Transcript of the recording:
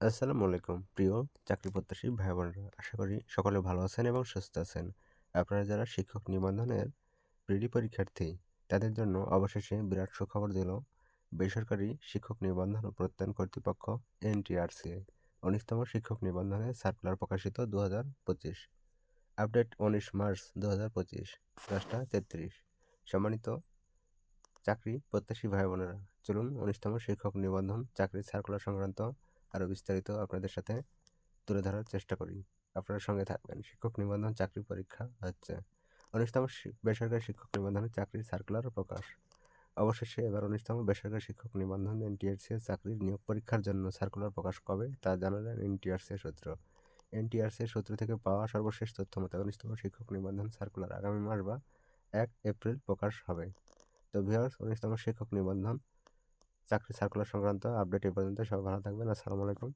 আসসালামু আলাইকুম। প্রিয় চাকরি প্রত্যাশী ভাই বোনেরা আশা করি সকলে ভালো আছেন এবং সুস্থ আছেন। আপনারা যারা শিক্ষক নিবন্ধনের প্রিলি পরীক্ষার্থী, তাদের জন্য অবশেষে বিরাট সুখবর দিল বেসরকারি শিক্ষক নিবন্ধন ও প্রত্যয়ন কর্তৃপক্ষ এনটিআরসি, উনিশতম শিক্ষক নিবন্ধনে সার্কুলার প্রকাশিত দু হাজার পঁচিশ। আপডেট উনিশ মার্চ দু হাজার পঁচিশ দশটা তেত্রিশ। সম্মানিত চাকরি প্রত্যাশী ভাই বোনেরা চলুন উনিশতম শিক্ষক নিবন্ধন চাকরি সার্কুলার সংক্রান্ত আরও বিস্তারিত আপনাদের সাথে তুলে ধরার চেষ্টা করি। আপনারা সঙ্গে থাকবেন। শিক্ষক নিবন্ধন, চাকরি পরীক্ষা হচ্ছে উনিশতম বেসরকারি শিক্ষক নিবন্ধনের চাকরির সার্কুলার প্রকাশ। অবশেষে এবার উনিশতম বেসরকারি শিক্ষক নিবন্ধন এনটিআরসি চাকরির নিয়োগ পরীক্ষার জন্য সার্কুলার প্রকাশ কবে তা জানালেন এনটিআরসি সূত্র। এনটিআরসি সূত্র থেকে পাওয়া সর্বশেষ তথ্য মতে উনিশতম শিক্ষক নিবন্ধন সার্কুলার আগামী মাস বা এক এপ্রিল প্রকাশ হবে। তো ভিওর্স উনিশতম শিক্ষক নিবন্ধন চাকরি সার্কুলার সংক্রান্ত আপডেট এই পর্যন্ত সবাই ভালো থাকবেন। আসসালামু আলাইকুম।